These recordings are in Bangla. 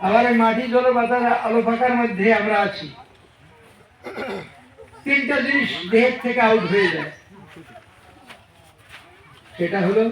আবার এই মাটি জল বাতার আলো ফাঁকার মধ্যে আমরা আছি। তিনটা জিনিস দেহের থেকে আউট হয়ে যায়। সেটা হলো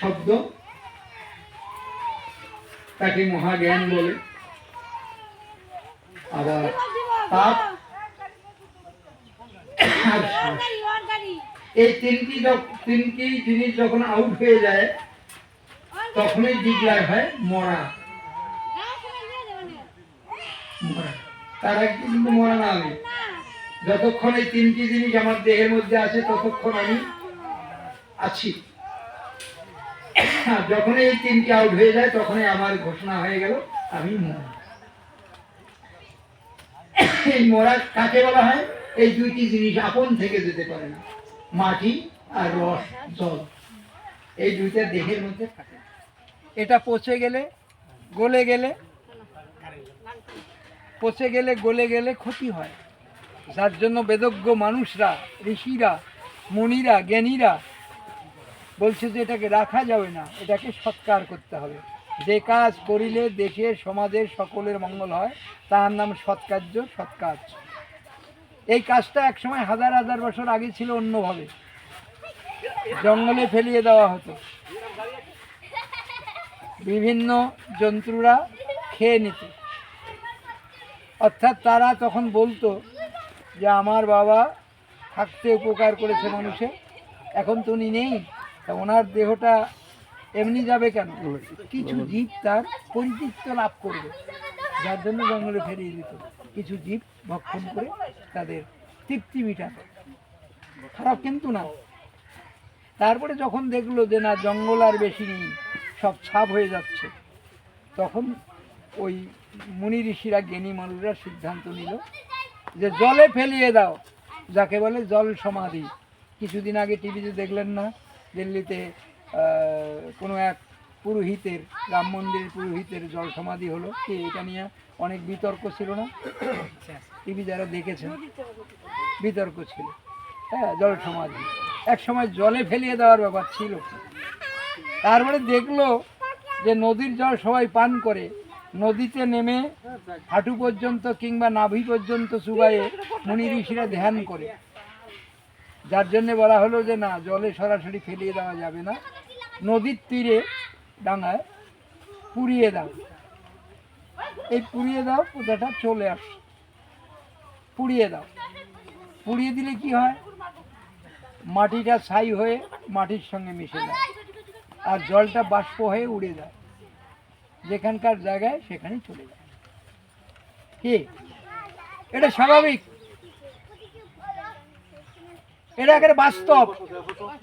শব্দ। তাকে মহাজ্ঞান বলে। আবার তাপ। এই তিনটি তিনটি জিনিস যখন আউট হয়ে যায় তখনই ডিক্লার হয়, মরা। তার আগে কিন্তু মরা না আমি। যতক্ষণ এই তিনটি জিনিস আমার দেহের মধ্যে আছে, ততক্ষণ আমি আছি। আর যখনই এই তিনটি আউট হয়ে যায়, তখনই আমার ঘোষণা হয়ে গেল, আমি মরা। এই মরা কাকে বলা হয়? এই দুইটি জিনিস আপন থেকে যেতে পারে না। মাটি আর রস, জল। এই দুইটা দেহের মধ্যে থাকে। এটা পচে গেলে গলে গেলে পচে গেলে গলে গেলে ক্ষতি হয়। যার জন্য বেদজ্ঞ মানুষরা, ঋষিরা, মুনিরা, জ্ঞানীরা বলছে যে এটাকে রাখা যাবে না, এটাকে সৎকার করতে হবে। যে কাজ করিলে দেশের সমাজের সকলের মঙ্গল হয় তার নাম সৎকার্য, সৎকাজ। এই কাজটা একসময় হাজার হাজার বছর আগে ছিল অন্যভাবে। জঙ্গলে ফেলিয়ে দেওয়া হতো। বিভিন্ন জন্তুরা খেয়ে নিত। অর্থাৎ তারা তখন বলতো যে, আমার বাবা থাকতে উপকার করেছে মানুষে, এখন তো উনি নেই, তা ওনার দেহটা এমনি যাবে কেন? কিছু জীব তার পরিতৃপ্ত লাভ করবে, যার জন্য জঙ্গলে ফেরিয়ে দিত। কিছু জীব ভক্ষণ করে তাদের তৃপ্তি মিটাত। খারাপ কিন্তু না। তারপরে যখন দেখল যে, না, জঙ্গল আর বেশি নেই সব ছাপ হয়ে যাচ্ছে। তখন ওই মুনি ঋষিরা, জ্ঞানী মানুষরা সিদ্ধান্ত নিল যে জলে ফেলিয়ে দাও, যাকে বলে জল সমাধি। কিছুদিন আগে টিভিতে দেখলেন না, দিল্লিতে কোনো এক পুরোহিতের, রাম মন্দিরের পুরোহিতের জল সমাধি হলো। কি এটা নিয়ে অনেক বিতর্ক ছিল না? টিভি যারা দেখেছেন, বিতর্ক ছিল। হ্যাঁ জল সমাধি। এক সময় জলে ফেলিয়ে দেওয়ার ব্যাপার ছিল। তারপরে দেখল যে নদীর জল সবাই পান করে। নদীতে নেমে হাঁটু পর্যন্ত কিংবা নাভি পর্যন্ত চুবাইয়ে মুনি ঋষিরা ধ্যান করে। যার জন্যে বলা হলো যে, না, জলে সরাসরি ফেলিয়ে দেওয়া যাবে না। নদীর তীরে ডাঙায় পুড়িয়ে দাও। এই পুড়িয়ে দাও, পোতাটা চলে আস। পুড়িয়ে দাও। পুড়িয়ে দিলে কি হয়? মাটিটা ছাই হয়ে মাটির সঙ্গে মিশে যায়। আর জলটা বাষ্প হয়ে উড়ে যায়। যেখানকার জায়গায় সেখানে চলে যায়। কি? এটা স্বাভাবিক। এটা একেবারে বাস্তব।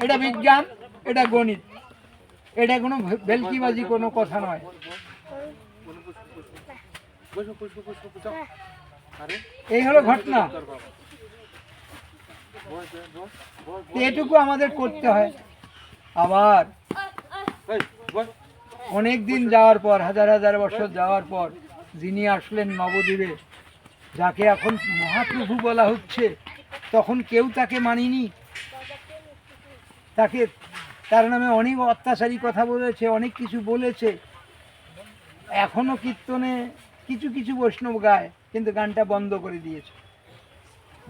এটা বিজ্ঞান, এটা গণিত। এটা কোনো ভেলকিবাজি কোনো কথা নয়। এই হলো ঘটনা। এটুকু আমাদের করতে হয়। আবার অনেক দিন যাওয়ার পর, হাজার হাজার বছর যাওয়ার পর, যিনি আসলেন নবদ্বীপে, যাকে এখন মহাপ্রভু বলা হচ্ছে, তখন কেউ তাকে মানিনি। তাকে, তার নামে অনেক অত্যাচারী কথা বলেছে, অনেক কিছু বলেছে। এখনও কীর্তনে কিছু কিছু বৈষ্ণব গায়, কিন্তু গানটা বন্ধ করে দিয়েছে।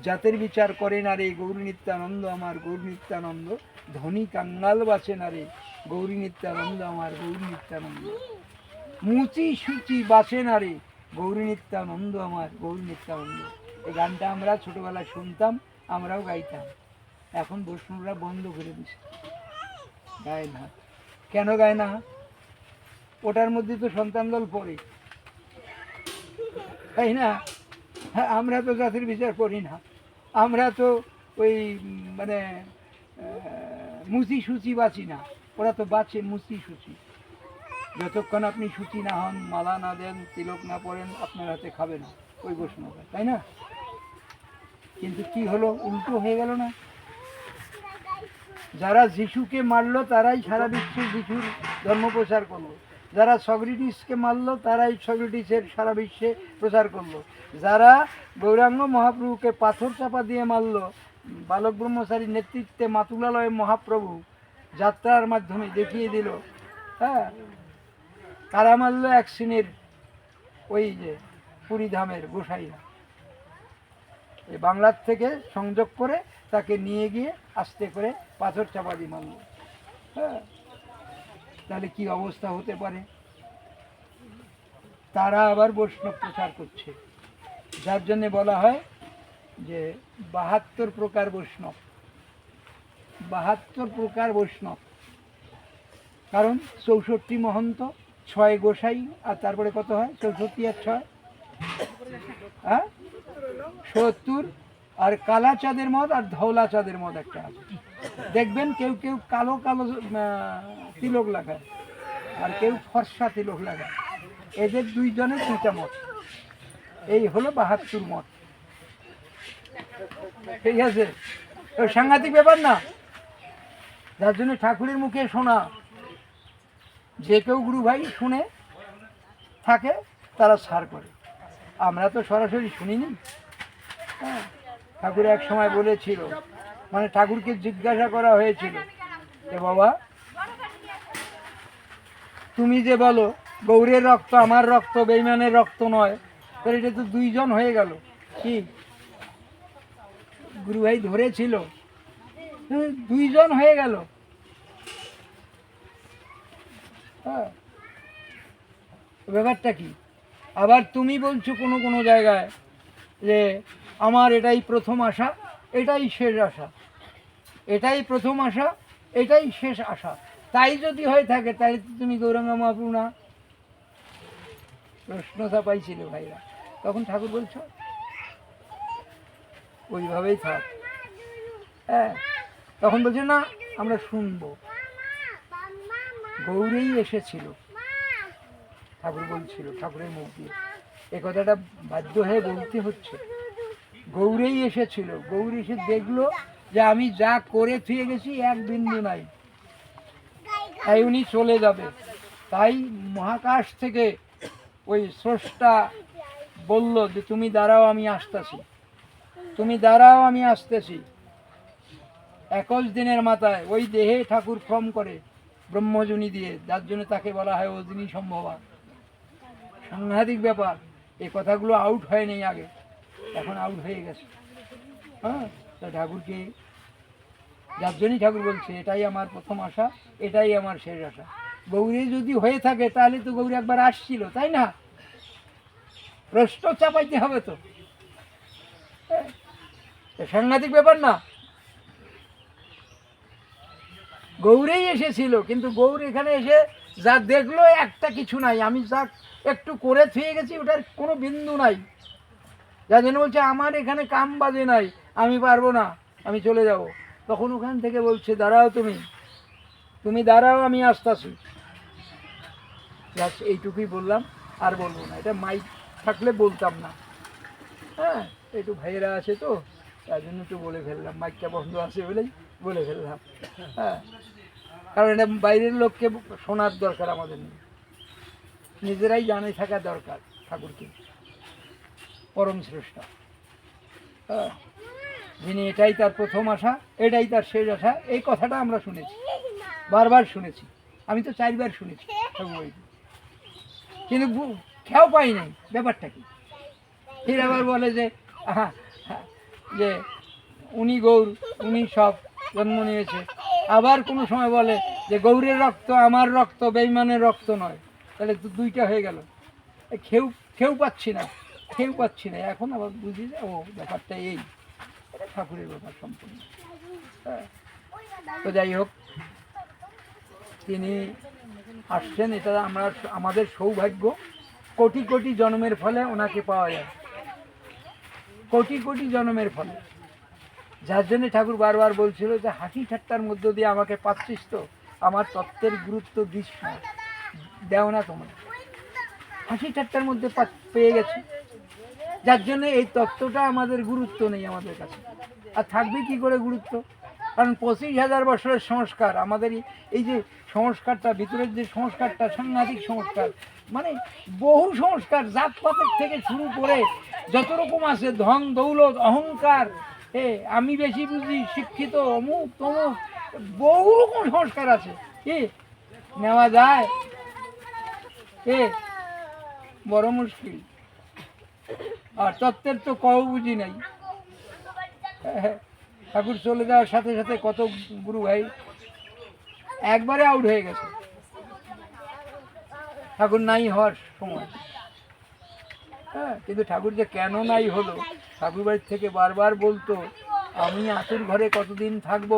জাতের বিচার করে না রে গৌরী নিত্যানন্দ আমার গৌরী নিত্যানন্দ ধনী কাঙ্গাল বাঁচে না রে। গৌরী নিত্যানন্দ আমার গৌরী নিত্যানন্দ। মুচি সুচি বাঁচে না রে, গৌরী নিত্যানন্দ আমার গৌরী নিত্যানন্দ। এই গানটা আমরা ছোটবেলায় শুনতাম, আমরাও গাইতাম। এখন বৈষ্ণবরা বন্ধ করে দিছে গায় না। কেন গায় না? ওটার মধ্যে তো সন্তান দল পড়ে। তাই না? হ্যাঁ আমরা তো জাতির বিচার করি না। আমরা তো ওই মানে মুচি সুচি বাঁচি না। ওরা তো বাঁচে মুচি সুচি যতক্ষণ আপনি সুচি না হন, মালা না দেন, তিলক না পড়েন আপনার হাতে খাবে না। ওই বৈষ্ণব তাই না? কিন্তু কি হলো? উল্টো হয়ে গেল না? যারা যিশুকে মারলো, তারাই সারা বিশ্বে যিশুর ধর্ম প্রচার করল। যারা সক্রেটিসকে মারলো, তারাই সক্রেটিসের সারা বিশ্বে প্রচার করল। যারা গৌরাঙ্গ মহাপ্রভুকে পাথর চাপা দিয়ে মারলো, বালক ব্রহ্মচারীর নেতৃত্বে মাতুলালয় মহাপ্রভু যাত্রার মাধ্যমে দেখিয়ে দিল হ্যাঁ? কারা মারলো এক শ্রেণির ওই যে পুরীধামের গোসাইরা। এই বাংলার থেকে সংযোগ করে তাকে নিয়ে গিয়ে আস্তে করে পাথর চাপা দিয়ে মারল হ্যাঁ? তাহলে কি অবস্থা হতে পারে? তারা আবার বৈষ্ণব প্রচার করছে। যার জন্যে বলা হয় যে বাহাত্তর প্রকার বৈষ্ণব বাহাত্তর প্রকার বৈষ্ণব। কারণ চৌষট্টি মহন্ত, ছয় গোসাই, আর তারপরে কত হয়? চৌষট্টি আর ছয়? হ্যাঁ? সত্তর। আর কালা চাঁদের মদ আর ধওলা চাঁদের মদ একটা আছে। দেখবেন কেউ কেউ কালো কালো তিলক লাগায়, আর কেউ ফর্সা তিলক লাগায়। এদের দুইজনের দুইটা মত। এই হলো বাহাত্তর মত। ঠিক আছে? সাংঘাতিক ব্যাপার না? যার জন্য ঠাকুরের মুখে শোনা যে কেউ গুরু ভাই শুনে, থাকে, তারা সার করে। আমরা তো সরাসরি শুনিনি। হ্যাঁ ঠাকুর এক সময় বলেছিল মানে ঠাকুরকে জিজ্ঞাসা করা হয়েছিল যে, বাবা, তুমি যে বলো, গৌরের রক্ত আমার রক্ত, বেইমানের রক্ত নয়, তাহলে এটা তো দুইজন হয়ে গেল। কি? গুরু ভাই ধরেছিল দুইজন হয়ে গেল। হ্যাঁ। ব্যাপারটা কি? আবার তুমি বলছো কোনো কোনো জায়গায় যে আমার এটাই প্রথম আশা, এটাই শেষ আশা। এটাই প্রথম আশা, এটাই শেষ আশা। তাই যদি হয়ে থাকে, তাহলে তো তুমি গৌরাঙ্গা মহাপ্রভু না প্রশ্নটা পাইছিল ভাইরা। তখন ঠাকুর বলছো, ওইভাবেই থাক। হ্যাঁ। তখন বলছে, না, আমরা শুনব। গৌরেই এসেছিল। ঠাকুর বলছিল, ঠাকুরের মুখ দিয়ে। এ কথাটা বাধ্য হয়ে বলতে হচ্ছে। গৌরেই এসেছিল। গৌর এসে দেখল যে আমি যা করে থুয়ে গেছি, এক বিন্দু নাই। তাই উনি চলে যাবে। তাই মহাকাশ থেকে ওই স্রষ্টা বলল যে, তুমি দাঁড়াও, আমি আসতেছি। তুমি দাঁড়াও, আমি আসতেছি। একুশ দিনের মাথায় ওই দেহে ঠাকুর ক্রম করে ব্রহ্মজনী দিয়ে। যার জন্য তাকে বলা হয় অদিনী সম্ভবা। সাংঘাতিক ব্যাপার। এই কথাগুলো আউট হয়নি আগে। এখন আউট হয়ে গেছে। হ্যাঁ? তা ঠাকুরকে যার জন্যই ঠাকুর বলছে এটাই আমার প্রথম আশা এটাই আমার শেষ আশা। গৌরী যদি হয়ে থাকে তাহলে তো গৌরী একবার আসছিল তাই না? প্রশ্ন চাপাইতে হবে তো। হ্যাঁ, সাংঘাতিক ব্যাপার না। গৌরেই এসেছিল, কিন্তু গৌর এখানে এসে যা দেখল, একটা কিছু নাই। আমি যা একটু করে থুয়ে গেছি, ওটার কোনো বিন্দু নাই। যার জন্য বলছে, আমার এখানে কাম বাজে নাই, আমি পারব না, আমি চলে যাব। তখন ওখান থেকে বলছে, দাঁড়াও তুমি তুমি দাঁড়াও, আমি আসতেছি। ব্যাস, এইটুকুই বললাম, আর বলব না। এটা মাইক থাকলে বলতাম না। হ্যাঁ একটু ভাইয়েরা আছে তো তার জন্য একটু বলে ফেললাম, মাইকটা বন্ধ আছে বলেই। বলে ফেললাম। হ্যাঁ। কারণ এটা বাইরের লোককে শোনার দরকার আমাদের নেই। নিজেরাই জানে থাকা দরকার ঠাকুরকে। পরম শ্রেষ্ঠ হ্যাঁ। যিনি এটাই তার প্রথম আশা এটাই তার শেষ আশা এই কথাটা আমরা শুনেছি। বারবার শুনেছি। আমি তো চারবার শুনেছি কিন্তু খেয়াও পাই নাই ব্যাপারটা কি। ফির আবার বলে যে আহা, হা, যে উনি গৌর উনি সব জন্ম নিয়েছে। আবার কোনো সময় বলে যে গৌরের রক্ত আমার রক্ত, বেইমানের রক্ত নয়। তাহলে তো দুইটা হয়ে গেল। খেউ খেউ পাচ্ছি না। খেউ পাচ্ছি না। এখন আবার বুঝি যে, ও, ব্যাপারটা এই। ঠাকুরের ব্যাপার সম্পূর্ণ। হ্যাঁ। তো যাই হোক, তিনি আসছেন। এটা আমরা, আমাদের সৌভাগ্য। কোটি কোটি জন্মের ফলে ওনাকে পাওয়া যায়। কোটি কোটি জন্মের ফলে। যার জন্য ঠাকুর বারবার বলছিল যে হাসি ঠাট্টার মধ্য দিয়ে আমাকে পাচ্ছিস তো? আমার তত্ত্বের গুরুত্ব দিস না। দেও না তোমরা হাসি ঠাট্টার মধ্যে পেয়ে গেছি। যার জন্য এই তত্ত্বটা আমাদের গুরুত্ব নেই আমাদের কাছে। আর থাকবে কি করে গুরুত্ব? কারণ পঁচিশ হাজার বছরের সংস্কার, আমাদের এই- এই যে সংস্কারটা, ভিতরের যে সংস্কারটা, সাংঘাতিক সংস্কার মানে বহু সংস্কার জাতপাতের থেকে শুরু করে যত রকম আছে, ধন, দৌলত, অহংকার এ আমি বেশি বুঝি শিক্ষিত অমুক তমুক বহু রকম সংস্কার আছে। কি নেওয়া যায়। কে বড় মুশকিল। আর তত্ত্বের তো কও বুঝি নাই। হ্যাঁ, ঠাকুর চলে যাওয়ার সাথে সাথে কত গুরু ভাই একবারে আউট হয়ে গেছে। ঠাকুর নাই হওয়ার সময়। হ্যাঁ কিন্তু ঠাকুর যে কেন নাই হলো ঠাকুর বাড়ির থেকে বারবার বলতো, আমি আতুর ঘরে কতদিন থাকব?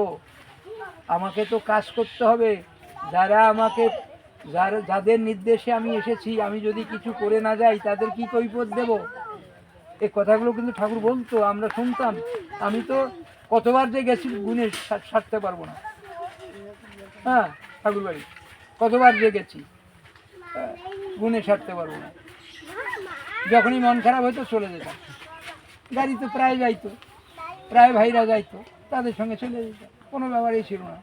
আমাকে তো কাজ করতে হবে। যারা আমাকে, যারা, যাদের নির্দেশে আমি এসেছি, আমি যদি কিছু করে না যাই, তাদের কি কৈফত দেব? এই কথাগুলো কিন্তু ঠাকুর বলতো, আমরা শুনতাম। আমি তো কতবার যে গেছি গুনে সারতে পারব না। হ্যাঁ ঠাকুরবাড়ি, কতবার যে গেছি গুণে সারতে পারব না। যখনই মন খারাপ হতো চলে যেতাম। গাড়ি তো প্রায় যাইতো, প্রায় ভাইরা যাইতো, তাদের সঙ্গে চলে যেতাম কোনো ব্যাপারই ছিল না।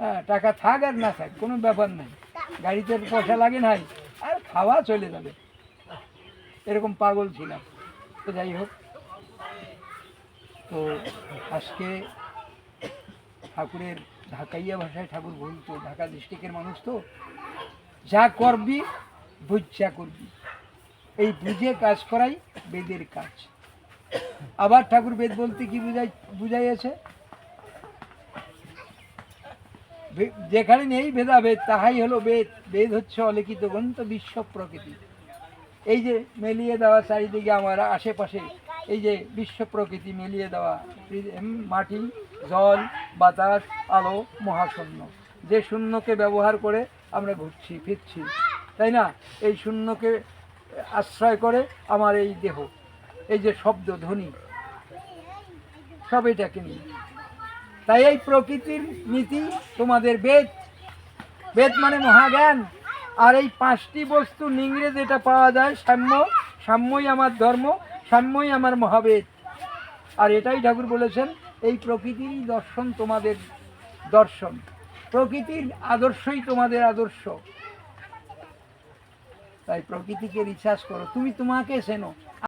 হ্যাঁ টাকা থাক আর না থাক, কোনো ব্যাপার নাই। গাড়িতে পয়সা লাগে নাই, আর খাওয়া চলে যাবে। এরকম পাগল ছিলাম। তো যাই হোক, তো আজকে ঠাকুরের ঢাকাইয়া ভাষায় ঠাকুর বলতো, ঢাকা ডিস্ট্রিক্টের মানুষ তো, যা করবি, বুঝা করবি। এই বুঝে কাজ করাই বেদের কাজ। আবার ঠাকুর বেদ বলতে কি বুঝাই বুঝাইয়াছে? যেখানে নেই ভেদাভেদ, তাহাই হলো বেদ। বেদ হচ্ছে অলিখিত গ্রন্থ, বিশ্ব প্রকৃতি। এই যে মেলিয়ে দেওয়া চারিদিকে আমার আশেপাশে, এই যে বিশ্ব প্রকৃতি মিলিয়ে দেওয়া মাটি, জল, বাতাস, আলো, মহাশূন্য। যে শূন্যকে ব্যবহার করে আমরা ঘুরছি, ফিরছি, তাই না? এই শূন্যকে আশ্রয় করে আমার এই দেহ। এই যে শব্দ ধ্বনি, সব এটাকে নিয়ে। তাই এই প্রকৃতির নীতি তোমাদের বেদ। বেদ মানে মহাজ্ঞান। আর এই পাঁচটি বস্তু নিংড়ে যেটা পাওয়া যায়, সাম্য, সাম্যই আমার ধর্ম, সাম্যই আমার মহাবেদ। আর এটাই ঠাকুর বলেছেন, এই প্রকৃতিরই দর্শন তোমাদের দর্শন। প্রকৃতির আদর্শই তোমাদের আদর্শ। তাই প্রকৃতিকে রিচার্জ করো। তুমি তোমাকে চেনো।